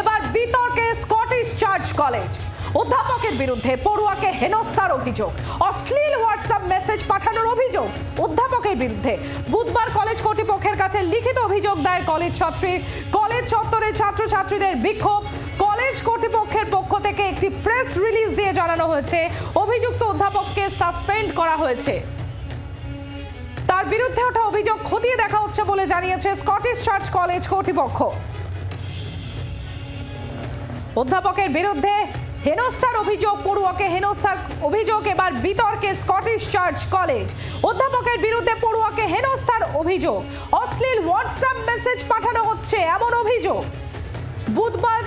এবার বিতর্কে Scottish church college. অধ্যাপকের বিরুদ্ধে পড়ুয়াকে হেনস্থার অভিযোগ। অশ্লীল হোয়াটসঅ্যাপ মেসেজ পাঠানোর অভিযোগ। অধ্যাপকের বিরুদ্ধে বুধবার কলেজ কর্তৃপক্ষের কাছে লিখিত অভিযোগ দায়ের কলেজ ছাত্রীর। কলেজ চত্বরে ছাত্রছাত্রীদের বিক্ষোভ। কলেজ কর্তৃপক্ষের পক্ষ থেকে একটি প্রেস রিলিজ দিয়ে জানানো হয়েছে, অভিযুক্ত অধ্যাপককে সাসপেন্ড করা হয়েছে। তার বিরুদ্ধে ওঠা অভিযোগ খতিয়ে দেখা হচ্ছে বলে জানিয়েছে স্কটিশ চার্চ কলেজ কর্তৃপক্ষ। অধ্যাপকের বিরুদ্ধে হেনস্থার অভিযোগ, পড়ুয়াকে হেনস্থার অভিযোগ, এবার বিতর্কে স্কটিশ চার্চ কলেজ অধ্যাপকের বিরুদ্ধে পড়ুয়াকে হেনস্থার অভিযোগ। অশ্লীল হোয়াটসঅ্যাপ মেসেজ পাঠানো হচ্ছে, এমন অভিযোগ। বুধবার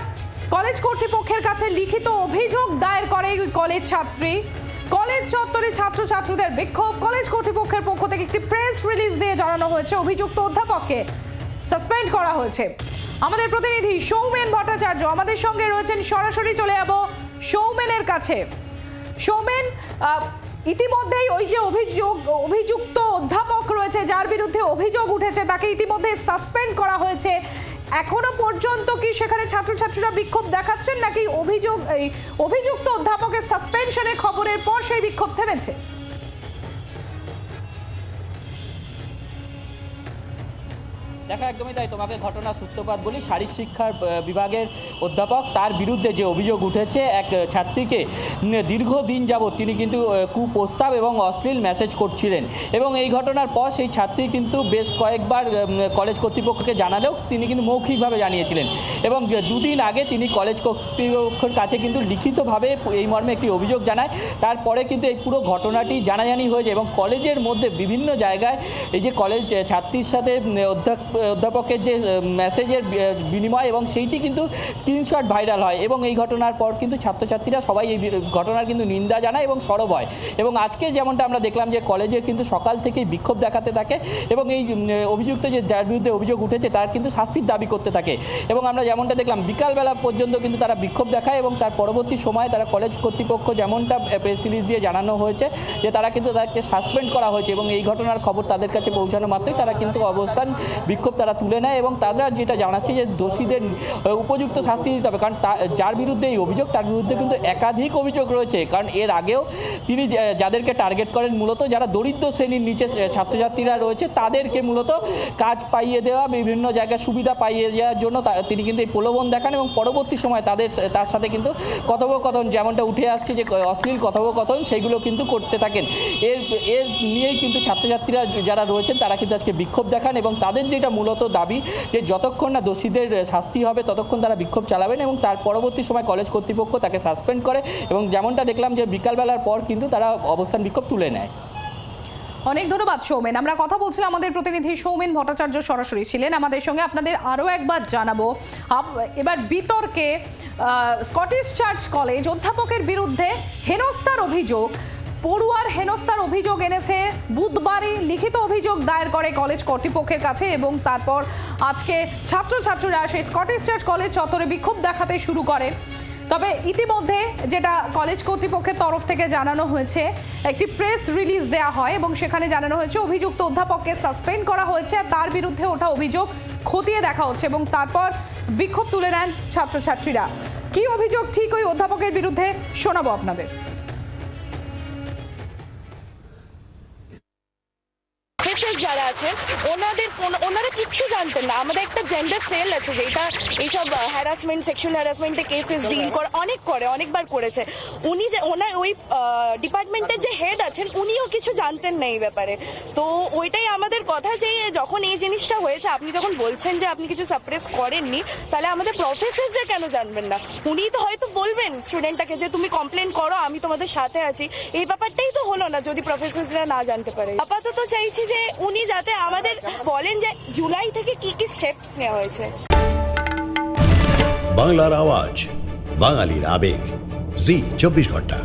কলেজ কর্তৃপক্ষের কাছে লিখিত অভিযোগ দায়ের করে কলেজ ছাত্রী। কলেজ চত্বরে ছাত্রছাত্রীদের বিক্ষোভ। কলেজ কর্তৃপক্ষের পক্ষ থেকে একটি প্রেস রিলিজ দিয়ে জানানো হয়েছে। অভিযুক্ত অধ্যাপককে সাসপেন্ড করা হয়েছে। আমাদের প্রতিনিধি সৌমেন ভট্টাচার্য আমাদের সঙ্গে রয়েছেন। সরাসরি চলে যাব সৌমেনের কাছে। সৌমেন ইতিমধ্যেই ওই যে অভিযোগ, অভিযুক্ত অধ্যাপক রয়েছে, যার বিরুদ্ধে অভিযোগ উঠেছে, তাকে ইতিমধ্যে সাসপেন্ড করা হয়েছে। এখনও পর্যন্ত কি সেখানে ছাত্রছাত্রীরা বিক্ষোভ দেখাচ্ছেন নাকি অভিযোগ, এই অভিযুক্ত অধ্যাপকের সাসপেনশনের খবরের পর সেই বিক্ষোভ থেমেছে? দেখা একদমই তাই। তোমাকে ঘটনা সূত্রপাত বলি। শারীর শিক্ষার বিভাগের অধ্যাপক তার বিরুদ্ধে যে অভিযোগ উঠেছে এক ছাত্রীকে দীর্ঘদিন যাবৎ তিনি কিন্তু কুপ্রস্তাব এবং অশ্লীল মেসেজ করছিলেন। এবং এই ঘটনার পর সেই ছাত্রী কিন্তু বেশ কয়েকবার কলেজ কর্তৃপক্ষকে জানালেও তিনি কিন্তু মৌখিকভাবে জানিয়েছিলেন। এবং দুদিন আগে তিনি কলেজ কর্তৃপক্ষের কাছে কিন্তু লিখিতভাবে এই মর্মে একটি অভিযোগ জানায়। তারপরে কিন্তু এই পুরো ঘটনাটি জানাজানি হয়েছে এবং কলেজের মধ্যে বিভিন্ন জায়গায় এই যে কলেজ ছাত্রীর সাথে উম, অধ্যা- অধ্যাপকের যে মেসেজের বিনিময় এবং সেইটি কিন্তু স্ক্রিনশট ভাইরাল হয় এবং এই ঘটনার পর কিন্তু ছাত্রছাত্রীরা সবাই এই ঘটনার কিন্তু নিন্দা জানায় এবং সরব হয়। এবং আজকে যেমনটা আমরা দেখলাম যে কলেজে কিন্তু সকাল থেকেই বিক্ষোভ দেখাতে থাকে এবং এই অভিযুক্ত যে, যার বিরুদ্ধে অভিযোগ উঠেছে তার কিন্তু শাস্তির দাবি করতে থাকে। এবং আমরা যেমনটা দেখলাম, বিকালবেলা পর্যন্ত কিন্তু তারা বিক্ষোভ দেখায় এবং তার পরবর্তী সময়ে তারা কলেজ কর্তৃপক্ষ যেমনটা প্রেস রিলিজ দিয়ে জানানো হয়েছে যে তারা কিন্তু তাদেরকে সাসপেন্ড করা হয়েছে এবং এই ঘটনার খবর তাদের কাছে পৌঁছানো মাত্রই তারা কিন্তু অবস্থান বিক্ষোভ তারা তুলে নেয় এবং তারা যেটা জানাচ্ছে যে দোষীদের উপযুক্ত শাস্তি দিতে হবে। কারণ যার বিরুদ্ধে এই অভিযোগ, তার বিরুদ্ধে কিন্তু একাধিক অভিযোগ রয়েছে। কারণ এর আগেও তিনি যাদেরকে টার্গেট করেন, মূলত যারা দরিদ্র শ্রেণির নিচে ছাত্রছাত্রীরা রয়েছে, তাদেরকে মূলত কাজ পাইয়ে দেওয়া, বিভিন্ন জায়গায় সুবিধা পাইয়ে দেওয়ার জন্য তিনি কিন্তু এই প্রলোভন দেখান এবং পরবর্তী সময় তাদের, তার সাথে কিন্তু কথোপকথন, যেমনটা উঠে আসছে যে অশ্লীল কথোপকথন, সেগুলো কিন্তু করতে থাকেন। এর এর নিয়েই কিন্তু ছাত্রছাত্রীরা যারা রয়েছেন, তারা কিন্তু আজকে বিক্ষোভ দেখান এবং তাদের যেটা মূলত দাবি যে যতক্ষণ না দোষীদের শাস্তি হবে, ততক্ষণ তারা বিক্ষোভ চালাবেন এবং তার পরবর্তী সময় কলেজ কর্তৃপক্ষ তাকে সাসপেন্ড করে এবং যেমনটা দেখলাম যে বিকালবেলার পর কিন্তু তারা অবস্থান বিক্ষোভ তুলে নেয়। অনেক ধন্যবাদ সৌমেন। আমরা কথা বলছিলাম আমাদের প্রতিনিধি সৌমেন ভট্টাচার্য সরাসরি ছিলেন। আমাদের সঙ্গে আপনাদের আরও একবার জানাব। এবার বিতর্কে স্কটিশ চার্চ কলেজ অধ্যাপকের বিরুদ্ধে হেনস্থার অভিযোগ। পড়ুয়ার হেনস্থার অভিযোগ এনেছে। বুধবারই লিখিত অভিযোগ দায়ের করে কলেজ কর্তৃপক্ষের কাছে এবং তারপর আজকে ছাত্রছাত্রীরা সেই স্কটিশ চার্চ কলেজ চত্বরে বিক্ষোভ দেখাতে শুরু করে। তবে ইতিমধ্যে যেটা কলেজ কর্তৃপক্ষের তরফ থেকে জানানো হয়েছে, একটি প্রেস রিলিজ দেওয়া হয় এবং সেখানে জানানো হয়েছে, অভিযুক্ত অধ্যাপককে সাসপেন্ড করা হয়েছে আর তার বিরুদ্ধে ওঠা অভিযোগ খতিয়ে দেখা হচ্ছে এবং তারপর বিক্ষোভ তুলে নেন ছাত্রছাত্রীরা। কি অভিযোগ, ঠিক ওই অধ্যাপকের বিরুদ্ধে শোনাবো আপনাদের। যারা আছেন ওনাদের ওনারা কিচ্ছু জানতেন না। আমাদের একটা জেন্ডার সেল আছে যেটা এইসব হ্যারাসমেন্ট সেক্সুয়াল হ্যারাসমেন্টের কেসেস ডিল করে অনেক করে অনেকবার করেছে। উনি যে ওনার ওই ডিপার্টমেন্টের যে হেড আছেন উনিও কিছু জানতেন না এই ব্যাপারে। তো ওইটাই আমাদের কথা যে যখন এই জিনিসটা হয়েছে আপনি যখন বলছেন যে আপনি কিছু সাপ্রেস করেননি তাহলে আমাদের প্রফেসররা কেন জানবেন না? উনি তো হয়তো বলবেন স্টুডেন্টটাকে যে তুমি কমপ্লেন করো আমি তোমাদের সাথে আছি। এই ব্যাপারটাই তো হলো না যদি প্রফেসররা না জানতে পারে। আপাতত চাইছি যে উনি যাতে আমাদের বলেন যে জুলাই থেকে কি কি স্টেপস নেওয়া হয়েছে। বাংলার আওয়াজ, বাঙালির আবেগ। জি, চব্বিশ ঘণ্টা।